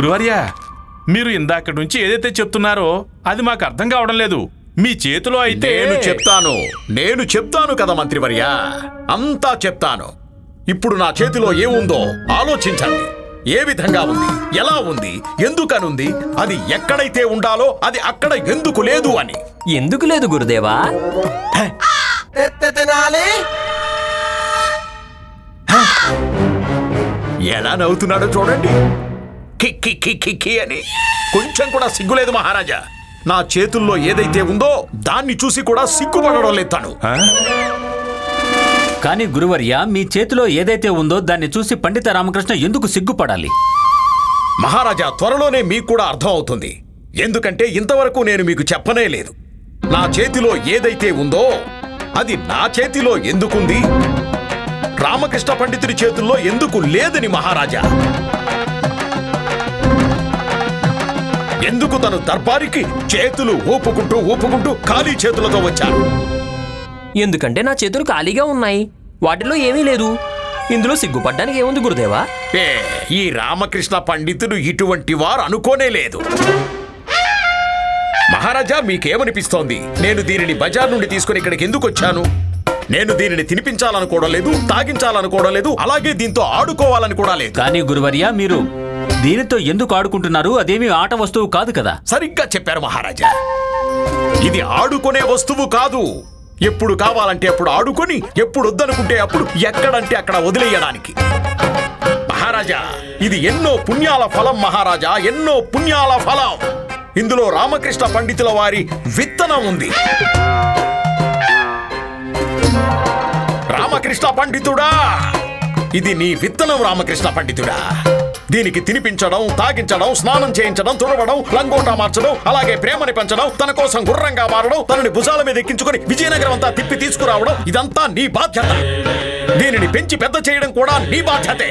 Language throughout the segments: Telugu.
గురువర్య మీరు ఇందాక నుంచి ఏదైతే చెప్తున్నారో అది మాకు అర్థం కావడం లేదు. మీ చేతిలో అయితే నేను చెప్తాను. నేను చెప్తాను కదా మంత్రివర్య. అంతా చెప్తాను. ఇప్పుడు నా చేతిలో ఏముందో ఆలోచించండి. ఏ విధంగా ఉంది? ఎలా ఉంది? ఎందుకనుంది? అది ఎక్కడైతే ఉండాలో అది అక్కడ ఎందుకు లేదు అని. ఎందుకు లేదు గురుదేవా? ఎలా నవ్వుతున్నాడో చూడండి. కి అని. కొంచెం కూడా సిగ్గులేదు మహారాజా. నా చేతుల్లో ఏదైతే ఉందో దాన్ని చూసి కూడా సిగ్గుపడడం లేదు తను? కానీ గురువర్య మీ చేతిలో ఏదైతే ఉందో దాన్ని చూసి పండిత రామకృష్ణ ఎందుకు సిగ్గుపడాలి? మహారాజా త్వరలోనే మీకు కూడా అర్థం అవుతుంది ఎందుకంటే ఇంతవరకు నేను మీకు చెప్పనే లేదు. నా చేతిలో ఏదైతే ఉందో అది నా చేతిలో ఎందుకుంది? రామకృష్ణ పండితుడి చేతుల్లో ఎందుకు లేదని మహారాజా? ఎందుకు తను దర్బారికి చేతులు ఊపుకుంటూ ఊపుకుంటూ ఖాళీ చేతులతో వచ్చారు ఎందుకంటే నా చేతులు ఖాళీగా ఉన్నాయి. వాటిలో ఏమీ లేదు. ఇందులో సిగ్గుపడ్డానికి ఏముంది గురుదేవా? ఏ ఈ రామకృష్ణ పండితుడు ఇటువంటి వారు అనుకోనే లేదు. మహారాజా మీకేమనిపిస్తోంది? నేను దీనిని బజార్ నుండి తీసుకుని ఇక్కడికి ఎందుకు వచ్చాను? నేను దీనిని తినిపించాలనుకోవడం లేదు తాగించాలనుకోవడం లేదు అలాగే దీంతో ఆడుకోవాలని కూడా లేదు. కానీ గురువర్య మీరు దీనితో ఎందుకు ఆడుకుంటున్నారు? అదేమీ ఆట వస్తువు కాదు కదా. సరిగ్గా చెప్పారు మహారాజా. ఇది ఆడుకునే వస్తువు కాదు. ఎప్పుడు కావాలంటే అప్పుడు ఆడుకొని ఎప్పుడు వద్దనుకుంటే అప్పుడు ఎక్కడంటే అక్కడ వదిలేయడానికి. మహారాజా ఇది ఎన్నో పుణ్యాల ఫలం మహారాజా ఎన్నో పుణ్యాల ఫలం. ఇందులో రామకృష్ణ పండితుల వారి విత్తనం ఉంది. రామకృష్ణ పండితుడా? ఇది నీ విత్తనం రామకృష్ణ పండితుడా? దీనికి తినిపించడం తాగించడం స్నానం చేయించడం తుడవడం లంగోటా మార్చడం అలాగే ప్రేమని పెంచడం తన కోసం గుర్రంగా మారడం తనని భుజాల మీద ఎక్కించుకొని విజయనగరం అంతా తిప్పి తీసుకురావడం ఇదంతా నీ బాధ్యత. దీనిని పెంచి పెద్ద చేయడం కూడా నీ బాధ్యతే.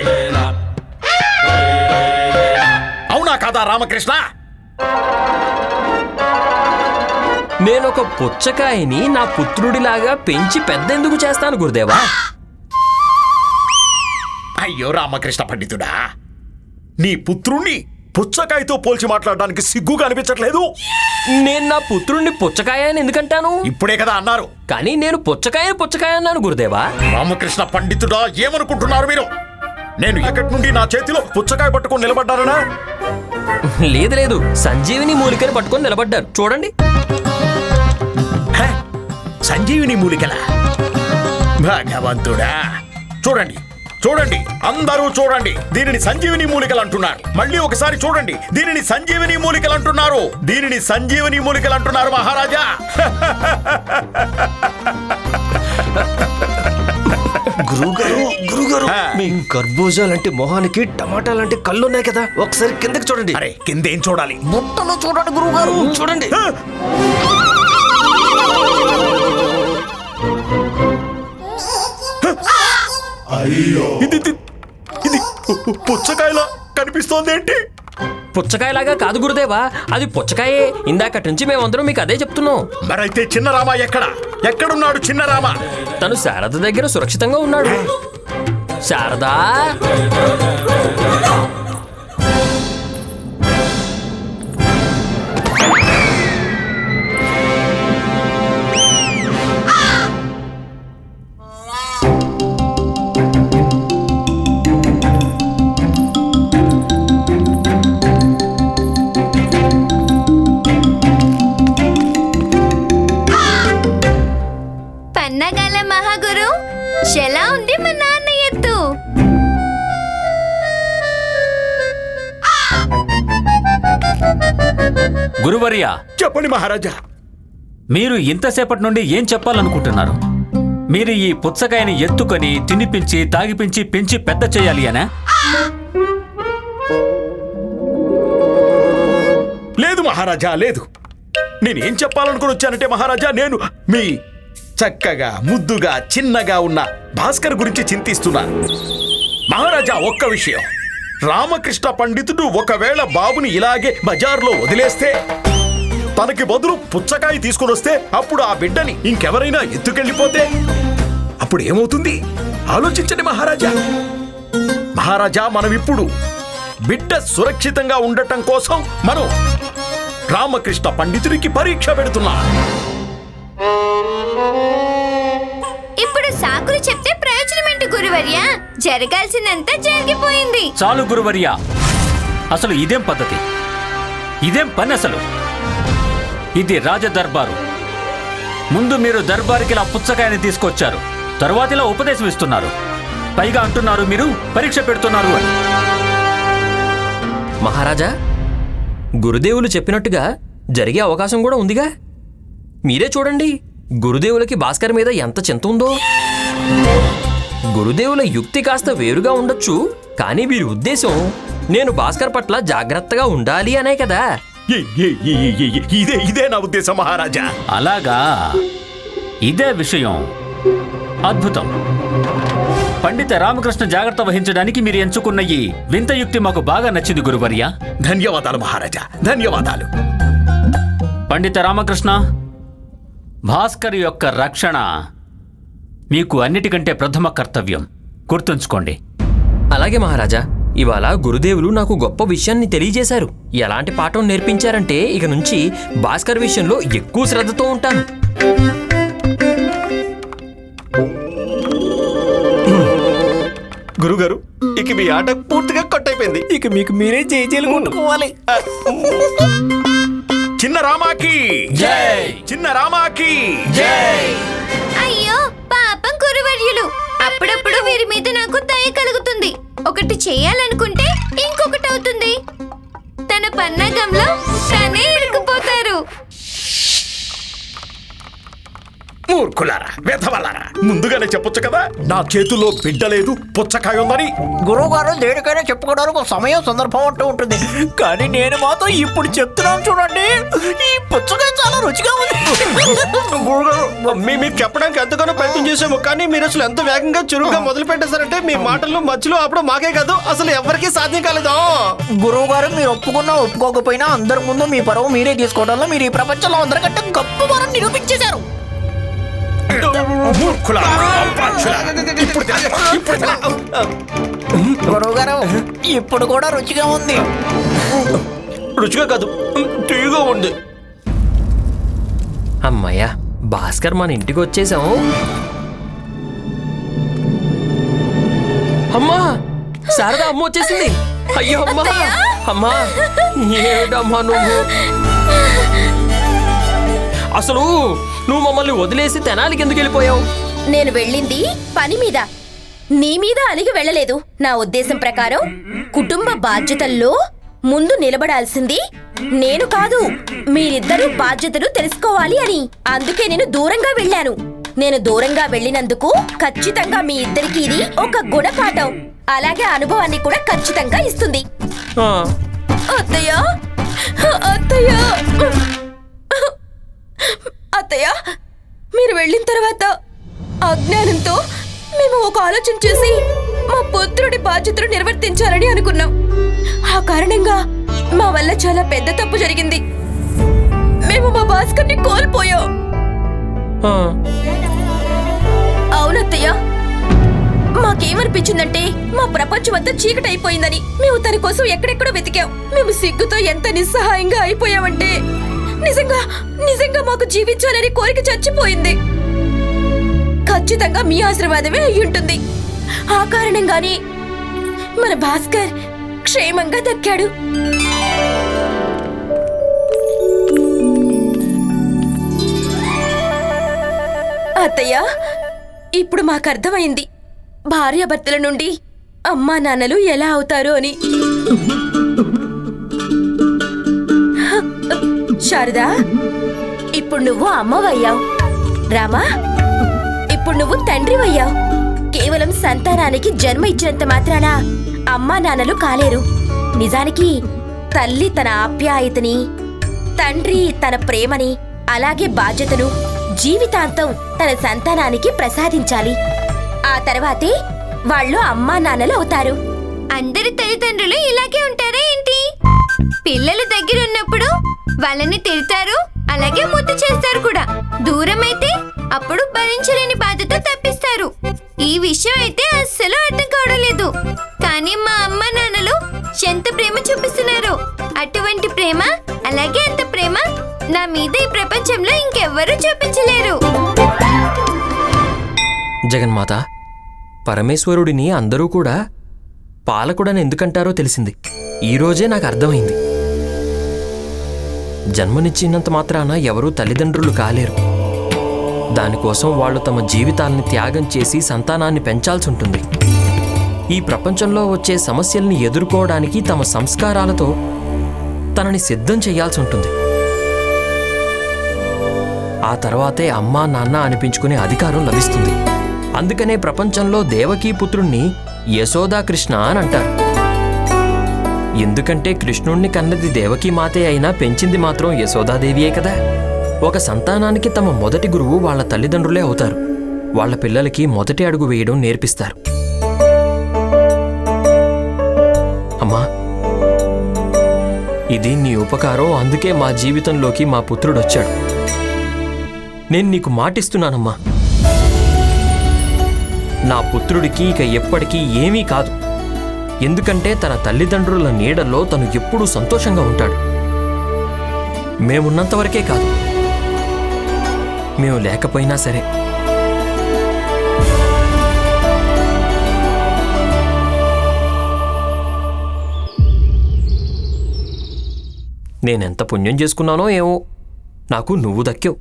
అవునా కాదా రామకృష్ణ? నేను ఒక పుచ్చకాయని నా పుత్రుడిలాగా పెంచి పెద్దెందుకు చేస్తాను గురుదేవా? అయ్యో రామకృష్ణ పండితుడా. నీ పుత్రుణ్ణి పుచ్చకాయతో పోల్చి మాట్లాడడానికి సిగ్గుగా అనిపించట్లేదు. నేను నా పుత్రుడిని పుచ్చకాయ అని ఎందుకంటాను? ఇప్పుడే కదా అన్నారు. కానీ నేను పుచ్చకాయ పుచ్చకాయ అన్నాను గురుదేవా. రామకృష్ణ పండితుడా ఏమనుకుంటున్నారు మీరు? నేను ఎక్కడి నుండి నా చేతిలో పుచ్చకాయ పట్టుకొని నిలబడ్డారనా లేదు లేదు. సంజీవిని మూలికని పట్టుకొని నిలబడ్డారు. చూడండి. హే, సంజీవిని మూలికల? భగవంతుడా. చూడండి. చూడండి అందరూ చూడండి. దీనిని సంజీవిని మూలికలు అంటున్నారు. మళ్ళీ ఒకసారి చూడండి దీనిని సంజీవిని మూలికలు అంటున్నారు. దీనిని సంజీవిని మూలికలు అంటున్నారు మహారాజా. గురువుగారు ఆ. మీ కర్బూజా లాంటి మొహానికి టమాటా లాంటి కళ్ళు ఉన్నాయి కదా. ఒకసారి కిందకి చూడండి. అరే కిందేం చూడాలి? బుట్టలో చూడండి గురువుగారు చూడండి. ఇది ఇది- ఇది పుచ్చకాయలా కనిపిస్తోంది ఏంటి? పుచ్చకాయలాగా కాదు గురుదేవా అది పుచ్చకాయే. ఇందాకటి నుంచి మేమందరం మీకు అదే చెప్తున్నాం. మరైతే చిన్న రామ ఎక్కడ? ఎక్కడున్నాడు చిన్న రామ తను శారద దగ్గర సురక్షితంగా ఉన్నాడు. శారదా? ఉంది మా నాన్న ఎత్తు. గురువర్య చెప్పండి మహారాజా. మీరు ఇంతసేపటి నుండి ఏం చెప్పాలనుకుంటున్నారు? మీరు ఈ పుచ్చకాయని ఎత్తుకొని తినిపించి తాగిపించి పెంచి పెద్ద చేయాలి అనా? లేదు మహారాజా లేదు. నేనేం చెప్పాలనుకుని వచ్చానంటే మహారాజా నేను మీ చక్కగా ముద్దుగా చిన్నగా ఉన్న భాస్కర్ గురించి చింతిస్తున్నాను మహారాజా ఒక్క విషయం. రామకృష్ణ పండితుడు ఒకవేళ బాబుని ఇలాగే బజార్లో వదిలేస్తే తనకి బదులు పుచ్చకాయ తీసుకుని వస్తే అప్పుడు ఆ బిడ్డని ఇంకెవరైనా ఎత్తుకెళ్ళిపోతే? అప్పుడు ఏమవుతుంది? ఆలోచించండి మహారాజా. మహారాజా మనం ఇప్పుడు బిడ్డ సురక్షితంగా ఉండటం కోసం మనం రామకృష్ణ పండితుడికి పరీక్ష పెడుతున్నాం. ఇప్పుడు సాకులు చెప్తే ప్రయోజనం ఏంటి గురువర్య? జరగాల్సిందంతా జరిగిపోయింది. చాలు గురువర్య. అసలు ఇదేం పద్ధతి? ఇదేం పని అసలు? ఇది రాజ దర్బారు ముందు మీరు దర్బారుకి ఇలా పుచ్చకాయని తీసుకొచ్చారు. తరువాత ఇలా ఉపదేశం ఇస్తున్నారు. పైగా అంటున్నారు మీరు పరీక్ష పెడుతున్నారు అని. మహారాజా గురుదేవులు చెప్పినట్టుగా జరిగే అవకాశం కూడా ఉందిగా? మీరే చూడండి. గురుదేవులకి భాస్కర్ మీద ఎంత చింత ఉందో. గురుదేవుల యుక్తి కాస్త వేరుగా ఉండొచ్చు కానీ వీరి ఉద్దేశం నేను భాస్కర్ పట్ల జాగ్రత్తగా ఉండాలి అనే కదా. ఇదే ఇదే నా ఉద్దేశం మహారాజా. అలాగా. ఇదే విషయం. అద్భుతం. పండిత రామకృష్ణ జాగ్రత్త వహించడానికి మీరు ఎంచుకున్న ఈ వింత యుక్తి మాకు బాగా నచ్చింది గురువర్య. ధన్యవాదాలు మహారాజా. ధన్యవాదాలు. పండిత రామకృష్ణ భాస్కర్ యొక్క రక్షణ మీకు అన్నిటికంటే ప్రథమ కర్తవ్యం. గుర్తుంచుకోండి. అలాగే మహారాజా ఇవాళ గురుదేవులు నాకు గొప్ప విషయాన్ని తెలియజేశారు. ఎలాంటి పాఠం నేర్పించారంటే ఇక నుంచి భాస్కర్ విషయంలో ఎక్కువ శ్రద్ధతో ఉంటాను. గురుగారు ఇక మీ ఆట పూర్తిగా కట్టయిపోయింది ఇక మీకు మీరే జేజేలు కొట్టుకోవాలి చిన్న రామాకి. చిన్న రామాకి. అయ్యో పాపం గురువర్యులు అప్పుడప్పుడు వీరి మీద నాకు దయ కలుగుతుంది. ఒకటి చేయాలనుకుంటే ఇంకొకటి అవుతుంది. తన పన్నాగంలో తనే ఇరుక్కుపోతారు. మూర్ఖులారా వెధవలారా ముందుగానే చెప్పొచ్చు కదా? నా చేతిలో బిడ్డ లేదు పుచ్చకాయ ఉందని. గురువు గారు దేనికైనా చెప్పుకోవడానికి ఒక సమయం సందర్భం అంటూ ఉంటుంది. కానీ నేను మాత్రం ఇప్పుడు చెప్తున్నాను చూడండి. ఈ పుచ్చకాయ చాలా రుచిగా ఉంది. గురుగారు మీ మీరు చెప్పడానికి ఎంతగానో ప్రయత్నం చేసాము కానీ మీరు అసలు ఎంత వేగంగా చురుగ్గా మొదలు పెట్టేశారంటే మీ మాటలు మధ్యలో అప్పుడు మాకే కాదు అసలు ఎవరికీ సాధ్యం కాలేదు. గురువు గారు మీరు ఒప్పుకున్నా ఒప్పుకోకపోయినా అందరి ముందు మీ పరువు మీరే తీసుకోవడంలో మీరు ఈ ప్రపంచంలో అందరికంటే గొప్ప వారని నిరూపించేశారు ఇప్పుడు తినగా, ఇప్పుడు కూడా రుచిగా ఉంది. రుచిగా కాదు తీగా ఉంది. అమ్మయ్యా భాస్కర్ మన ఇంటికి వచ్చేసాం. అమ్మా శారదా అమ్మ వచ్చేసింది. అయ్యో అమ్మా అమ్మా ఏమిటమ్మా నువ్వు? అసలు నువ్వు మమ్మల్ని వదిలేసి తెనాలికి ఎందుకు వెళ్ళిపోయావు? నేను వెళ్ళింది పని మీద. నీ మీద అలిగి వెళ్ళలేదు. నా ఉద్దేశం ప్రకారం కుటుంబ బాధ్యతల్లో ముందు నిలబడాల్సింది నేను కాదు మీరిద్దరూ బాధ్యతలు తెలుసుకోవాలి అని. అందుకే నేను దూరంగా వెళ్ళాను. నేను దూరంగా వెళ్ళినందుకు ఖచ్చితంగా మీ ఇద్దరికి ఇది ఒక గుణపాఠం. అలాగే అనుభవాన్ని కూడా ఖచ్చితంగా ఇస్తుంది. అత్తయ్య. అత్తయ్య మీరు వెళ్ళిన తర్వాత అజ్ఞానంతో మేము ఒక ఆలోచన చేసి మా పుత్రుడి బాధ్యతలు నిర్వర్తించాలని అనుకున్నాం. ఆ కారణంగా మా వల్ల చాలా పెద్ద తప్పు జరిగింది. మేము మా భాస్కర్ని కోల్పోయాం. అవునత్తయ్య మాకేమనిపించిందంటే మా ప్రపంచం అంతా చీకటైపోయిందని. మేము తన కోసం ఎక్కడెక్కడో వెతికాం. మేము సిగ్గుతో ఎంత నిస్సహాయంగా అయిపోయామంటే నిజంగా నిజంగా మాకు జీవించాలని కోరిక చచ్చిపోయింది. ఖచ్చితంగా మీ ఆశీర్వాదమే అయి ఉంటుంది. ఆ కారణంగానే మన భాస్కర్ క్షేమంగా దక్కాడు. అత్తయ్య ఇప్పుడు మాకు అర్థమైంది భార్యాభర్తల నుండి అమ్మా నాన్నలు ఎలా అవుతారు అని. శారదా ఇప్పుడు నువ్వు అమ్మవయ్యావు. రామా ఇప్పుడు నువ్వు తండ్రివయ్యావు. కేవలం సంతానానికి జన్మ ఇచ్చినంత మాత్రాన అమ్మా నాన్నలు కాలేరు. నిజానికి తల్లి తన ఆప్యాయతని తండ్రి తన ప్రేమని అలాగే బాధ్యతను జీవితాంతం తన సంతానానికి ప్రసాదించాలి. ఆ తర్వాతే వాళ్ళు అమ్మా నాన్నలు అవుతారు. అందరి తల్లిదండ్రులు ఇలాగే ఉంటారు. పిల్లలు దగ్గర ఉన్నప్పుడు వాళ్ళని తిడతారు అలాగే ముద్దు చేస్తారు కూడా. దూరం అయితే అప్పుడు భరించలేని బాధ్యత తప్పిస్తారు. ఈ విషయం అయితే అస్సలు అర్థం కావడం లేదు కానీ మా అమ్మ నాన్నలు ఎంత ప్రేమ చూపిస్తున్నారు అటువంటి ప్రేమ అలాగే అంత ప్రేమ నా మీద ఈ ప్రపంచంలో ఇంకెవ్వరూ చూపించలేరు. జగన్మాత పరమేశ్వరుడిని అందరూ కూడా పాలకుడని ఎందుకంటారో తెలిసింది. ఈరోజే నాకు అర్థమైంది. జన్మనిచ్చినంత మాత్రాన ఎవరూ తల్లిదండ్రులు కాలేరు. దానికోసం వాళ్ళు తమ జీవితాల్ని త్యాగం చేసి సంతానాన్ని పెంచాల్సి ఉంటుంది ఈ ప్రపంచంలో వచ్చే సమస్యల్ని ఎదుర్కోవడానికి తమ సంస్కారాలతో తనని సిద్ధం చేయాల్సి ఉంటుంది ఆ తర్వాతే అమ్మా నాన్న అనిపించుకునే అధికారం లభిస్తుంది. అందుకనే ప్రపంచంలో దేవకీ పుత్రుణ్ణి యశోదా కృష్ణ అని అంటారు. ఎందుకంటే కృష్ణుణ్ణి కన్నది దేవకీ మాతే అయినా పెంచింది మాత్రం యశోదాదేవియే కదా. ఒక సంతానానికి తమ మొదటి గురువు వాళ్ళ తల్లిదండ్రులే అవుతారు. వాళ్ళ పిల్లలకి మొదటి అడుగు వేయడం నేర్పిస్తారు. అమ్మా! ఇది నీ ఉపకారం అందుకే మా జీవితంలోకి మా పుత్రుడు వచ్చాడు నేను నీకు మాటిస్తున్నానమ్మా. నా పుత్రుడికి ఇక ఎప్పటికీ ఏమీ కాదు. ఎందుకంటే తన తల్లిదండ్రుల నీడల్లో తను ఎప్పుడూ సంతోషంగా ఉంటాడు. మేమున్నంతవరకే కాదు. మేము లేకపోయినా సరే. నేనెంత పుణ్యం చేసుకున్నానో ఏమో నాకు నువ్వు దక్కావు.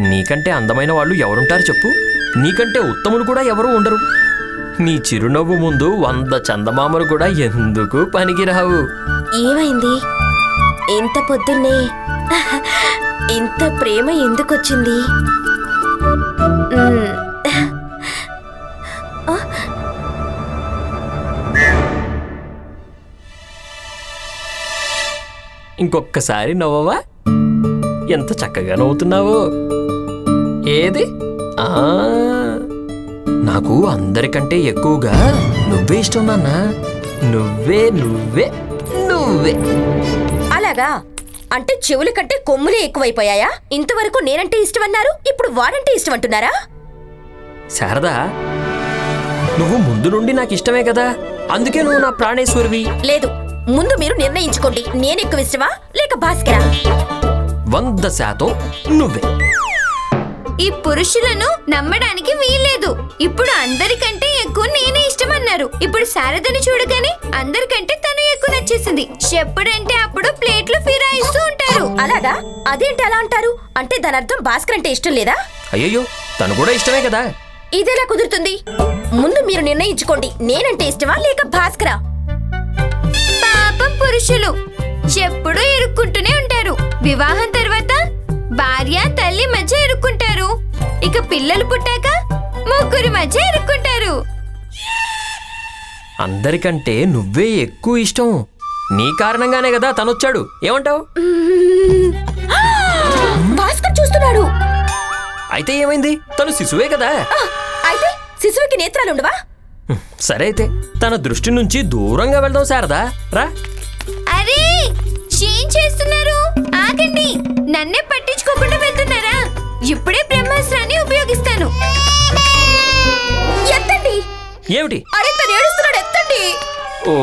నీకంటే అందమైన వాళ్ళు ఎవరుంటారు చెప్పు. నీకంటే ఉత్తములు కూడా ఎవరు ఉండరు. నీ చిరునవ్వు ముందు వంద చందమామలు కూడా ఎందుకు పనికిరావు? ఏమైంది? ఇంత పొద్దున్నే ఇంత ప్రేమ ఎందుకొచ్చింది. ఇంకొక్కసారి నవ్వవా? ఎంత చక్కగా నవ్వుతున్నావో. ఏది? నాకు అందరికంటే ఎక్కువగా నువ్వే ఇష్టం నాన్న. నువ్వే నువ్వే నువ్వే. అలాగా? అంటే చెవుల కంటే కొమ్ములే ఎక్కువైపోయాయా? ఇంతవరకు నేనంటే ఇష్టమన్నారు ఇప్పుడు వాడంటే ఇష్టం అంటున్నారా శారదా నువ్వు ముందు నుండి నాకు ఇష్టమే కదా. అందుకే నువ్వు నా ప్రాణేశ్వరివి. లేదు ముందు మీరు నిర్ణయించుకోండి. నేను ఎక్కువ ఇష్టమా? లేక భాస్కరా? వంద శాతం నువ్వే. ఈ పురుషులను నమ్మడానికి వీల్లేదు. ఇప్పుడు అందరికంటే ఎక్కువ నేనే ఇష్టమన్నారు. ఇప్పుడు శారదని చూడగానే అందరికంటే తను ఎక్కువ నచ్చేసింది. చెప్పుడంటే అప్పుడు ప్లేట్లు ఫిరాయిస్తూ ఉంటారు. అలాగా? అదేంటి అలా అంటారు? అంటే దాని అర్థం భాస్కర్ అంటే ఇష్టం లేదా? అయ్యయ్యో తను కూడా ఇష్టమే కదా. ఇదెలా కుదురుతుంది? ముందు మీరు నిర్ణయించుకోండి. నేనంటే ఇష్టమా లేక భాస్కరా? పాపం పురుషులు ఎప్పుడూ ఇరుక్కుంటూనే ఉంటారు. వివాహం తర్వాత భార్య తల్లి మధ్య ఇరుక్కుంటారు. ఇక పిల్లలు పుట్టాక ముగ్గురి మధ్య ఇరుక్కుంటారు. అందరికంటే నువ్వే ఎక్కువ ఇష్టం. నీ కారణంగానే కదా తనొచ్చాడు. ఏమంటావు? భాస్కర్ చూస్తున్నాడు. అయితే ఏమైంది? తను శిశువే కదా. అయితే శిశువుకి నేత్రాలుండవా హ్మ్, సరే అయితే. తన దృష్టి నుంచి దూరంగా వెళ్దాం శారదా. రా. అరే ఏం చేస్తున్నారు? ఆగండి నన్నే పట్టించుకోకుండా వెళ్తున్నారా? ఇప్పుడే బ్రహ్మాస్త్రాన్ని ఉపయోగిస్తాను. ఎత్తండి. ఏమిటి? అరే తను ఏడుస్తున్నాడు ఎత్తండి. ఓ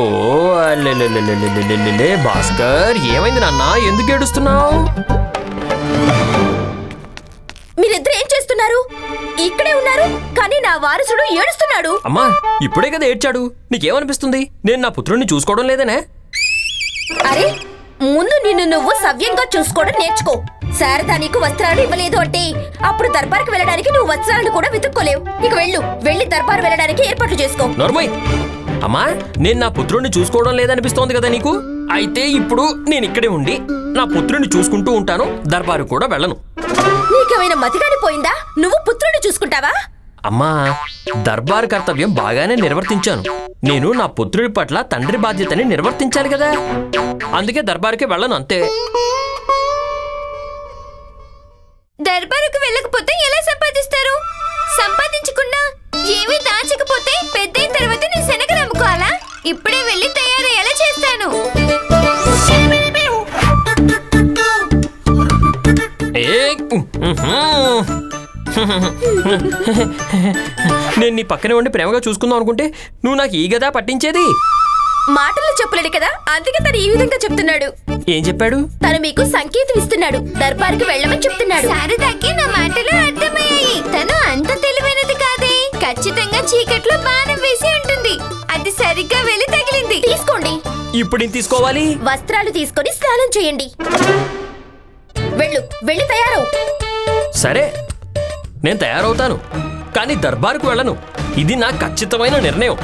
అల్లెల్లెల్లెల్లెల్లెల్లెల్లె, భాస్కర్ ఏమైంది నాన్న? ఎందుకు ఏడుస్తున్నావు? మీరిద్దరు ఏం చేస్తున్నారు? ఇక్కడే ఉన్నారు కానీ నా వారసుడు ఏడుస్తున్నాడు. అమ్మా ఇప్పుడే కదా ఏడ్చాడు. నీకేమనిపిస్తుంది? నేను నా పుత్రుడిని చూసుకోవడం లేదనే? అరే ముందు నిన్ను నువ్వు సవ్యంగా చూసుకోవడం నేర్చుకో. శారదా నీకు వస్త్రాలు ఇవ్వలేదు అంటే అప్పుడు దర్బార్కి వెళ్ళడానికి నువ్వు వస్త్రాలను కూడా వెతుక్కోలేవు. ఇక వెళ్ళు. వెళ్ళి దర్బార్ వెళ్ళడానికి ఏర్పాట్లు చేసుకో. నోర్మయ్! అమ్మా నేను నా పుత్రుడిని చూసుకోవడం లేదనిపిస్తోంది కదా నీకు? అయితే ఇప్పుడు నేను ఇక్కడే ఉండి నా పుత్రుడిని చూసుకుంటూ ఉంటాను దర్బారు కూడా వెళ్ళను. నీకేమైనా మతిగాని పోయిందా? నువ్వు పుత్రుడిని చూసుకుంటావా? అమ్మా దర్బార్ కర్తవ్యం బాగానే నిర్వర్తించాను. నేను నా పుత్రుడి పట్ల తండ్రి బాధ్యతని నిర్వర్తించాలి కదా. అందుకే దర్బార్కి వెళ్ళను అంతే. దర్బారుకు వెళ్ళకపోతే ఎలా సంపాదిస్తారు? సంపాదించకుండా ఏమీ దాచకపోతే పెద్దయిన తర్వాత నీ శనగలు అమ్ముకోవాలా? ఇప్పుడే వెళ్ళి తయారయ్యేలా చేస్తాను. ఏ నేను నీ పక్కనే ఉండి ప్రేమగా చూసుకుందాం అనుకుంటే నువ్వు నాకు ఈ గదా పట్టించేది? మాటల్లో చెప్పలేడు కదా అందుకే తను ఈ విధంగా చెప్తున్నాడు. ఏం చెప్పాడు? తను మీకు సంకేతం ఇస్తున్నాడు దర్బార్కి వెళ్ళమని చెప్తున్నాడు. శారదాకి నా మాటలు అర్థమయ్యాయి. తను అంత తెలివైనది కాదే. ఖచ్చితంగా చీకట్లో బాణం వేసి ఉంటుంది. అది సరిగ్గా వెళ్ళి తగిలింది. తీసుకోండి. ఇప్పుడు ఏం తీసుకోవాలి? వస్త్రాలు తీసుకొని స్నానం చేయండి. వెళ్ళు వెళ్ళి తయారవు. సరే నేను తయారవుతాను. కానీ దర్బారుకు వెళ్ళను. ఇది నా ఖచ్చితమైన నిర్ణయం.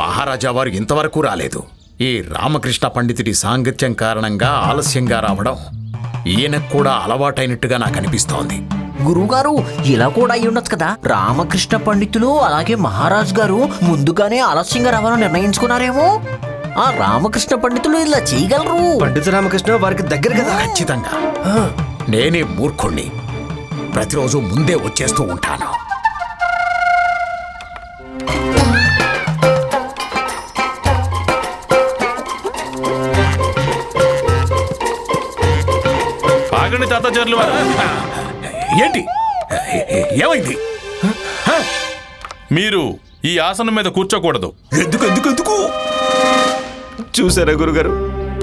మహారాజా వారు ఇంతవరకు రాలేదు. ఈ రామకృష్ణ పండితుడి సాంగత్యం కారణంగా ఆలస్యంగా రావడం ఈయనకు కూడా అలవాటైనట్టుగా నాకు అనిపిస్తోంది. గురువుగారు ఇలా కూడా అయి ఉండొచ్చు కదా? రామకృష్ణ పండితులు అలాగే మహారాజ్ గారు ముందుగానే ఆలస్యంగా రావాలని నిర్ణయించుకున్నారేమో? ఆ రామకృష్ణ పండితులు ఇలా చేయగలరు? పండిత రామకృష్ణ వారికి దగ్గర కదా? ఖచ్చితంగా. నేనే మూర్ఖుణ్ణి. ప్రతిరోజు ముందే వచ్చేస్తూ ఉంటాను. ఆగండి తాతాచార్యులు వారు. ఏంటి? ఏమైంది? మీరు ఈ ఆసనం మీద కూర్చోకూడదు. ఎందుకు ఎందుకు ఎందుకు? చూసారా గురుగారు?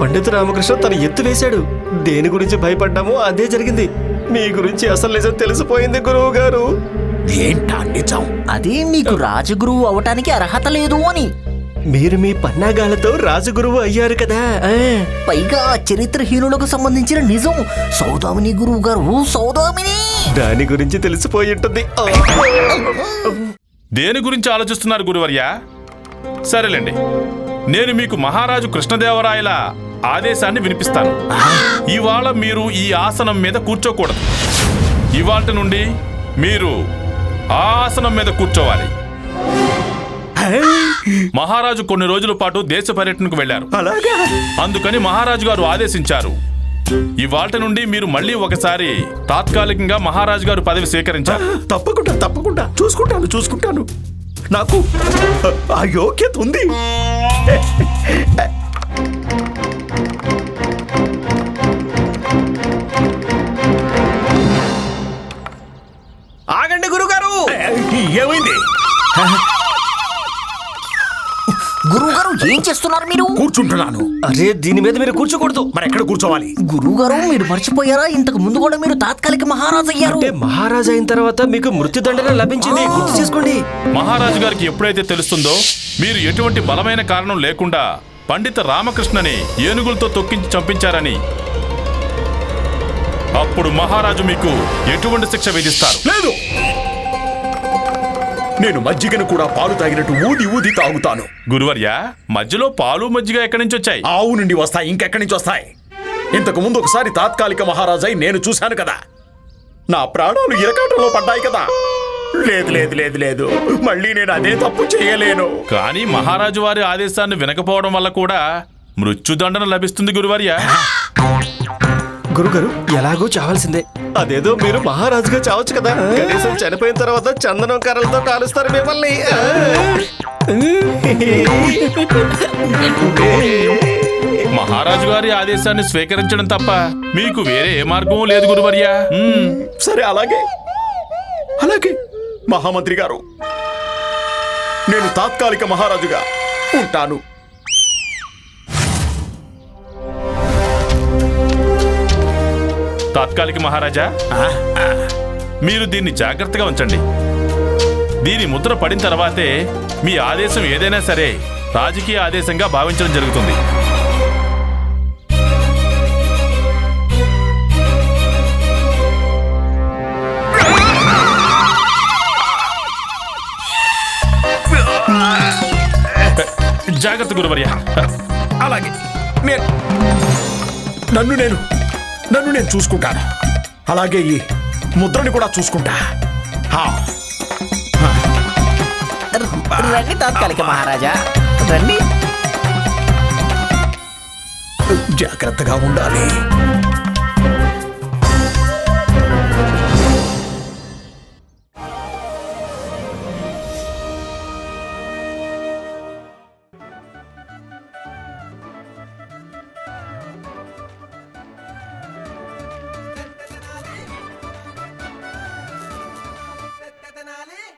పండిత రామకృష్ణ తన ఎత్తు వేశాడు. దేని గురించి భయపడ్డామో అదే జరిగింది. మీ గురించి అసలు నిజం తెలిసిపోయింది గురువు గారు ఏంటా నిజం? అదే మీకు రాజగురువు అవటానికి అర్హత లేదు అని. మీరు మీ పన్నాగాలతో రాజగురువు అయ్యారు కదా. ఆ. పైగా ఆ చరిత్రహీనులకు సంబంధించిన నిజం సౌదామిని గురువు గారు సౌదామిని! దాని గురించి తెలిసిపోయి ఉంటుంది. దేని గురించి ఆలోచిస్తున్నారు గురువర్య? సరేలేండి. నేను మీకు మహారాజు కృష్ణదేవరాయల ఆదేశాన్ని వినిపిస్తాను. ఇవాళ మీరు ఈ ఆసనం మీద కూర్చోకూడదు. ఇవాళ నుండి మీరు ఆ ఆసనం మీద కూర్చోవాలి. మహారాజు కొన్ని రోజుల పాటు దేశ పర్యటనకు వెళ్ళారు అలాగా? అందుకని మహారాజు గారు ఆదేశించారు. ఇవాళ నుండి మీరు మళ్ళీ ఒకసారి తాత్కాలికంగా మహారాజు గారు పదవి స్వీకరించారు. తప్పకుండా తప్పకుండా. చూసుకుంటాను చూసుకుంటాను. నాకు ఆ యోగ్యత ఉంది. ఆగండి గురుగారు! ఏమైంది? ఏం చేస్తున్నారు మీరు? కూర్చుంటున్నాను. అరే దీని మీద మీరు కూర్చోకూడదు. మరి ఎక్కడ కూర్చోవాలి? గురువు గారు మీరు మర్చిపోయారా? ఇంతకు ముందు కూడా మీరు తాత్కాలిక మహారాజు అయ్యారు. అంటే మహారాజా అయిన తర్వాత మీకు మృత్యుదండన లభించింది. గుర్తు చేసుకోండి. మహారాజు గారికి ఎప్పుడైతే తెలుస్తుందో మీరు ఎటువంటి బలమైన కారణం లేకుండా పండిత రామకృష్ణని ఏనుగులతో తొక్కించి చంపించారని. అప్పుడు మహారాజు మీకు ఎటువంటి శిక్ష విధిస్తారు? లేదు! నేను మజ్జిగను కూడా పాలు తాగినట్టు ఊది ఊది తాగుతాను. గురువర్య మధ్యలో పాలు మజ్జిగ ఎక్కడి నుంచి వచ్చాయి? ఆవు నుండి వస్తాయి ఇంకెక్కడి నుంచి వస్తాయి? ఇంతకు ముందు ఒకసారి తాత్కాలిక మహారాజై నేను చూశాను కదా. నా ప్రాణాలు ఇరకాటంలో పడ్డాయి కదా. లేదు లేదు లేదు లేదు. మళ్ళీ నేను అదే తప్పు చేయలేను. కానీ మహారాజు వారి ఆదేశాన్ని వినకపోవడం వల్ల కూడా మృత్యుదండన లభిస్తుంది గురువర్య. గురుగారు ఎలాగో చావాల్సిందే. అదేదో మీరు మహారాజుగా చావచ్చు కదా. కనీసం చనిపోయిన తర్వాత చందనం కర్రలతో కాలుస్తారు మిమ్మల్ని. మహారాజు గారి ఆదేశాన్ని స్వీకరించడం తప్ప మీకు వేరే ఏ మార్గం లేదు గురువర్య. సరే అలాగే. అలాగే మహామంత్రి గారు. నేను తాత్కాలిక మహారాజుగా ఉంటాను. తాత్కాలిక మహారాజా? మీరు దీన్ని జాగ్రత్తగా ఉంచండి. దీని ముద్ర పడిన తర్వాతే మీ ఆదేశం ఏదైనా సరే రాజకీయ ఆదేశంగా భావించడం జరుగుతుంది. జాగ్రత్త గురువర్య. అలాగే. నేను నన్ను నేను నన్ను నేను చూసుకుంటాను. అలాగే ఈ ముద్రని కూడా చూసుకుంటా. హా, రండి తాత్కాలిక మహారాజా. రండి. జాగ్రత్తగా ఉండాలి.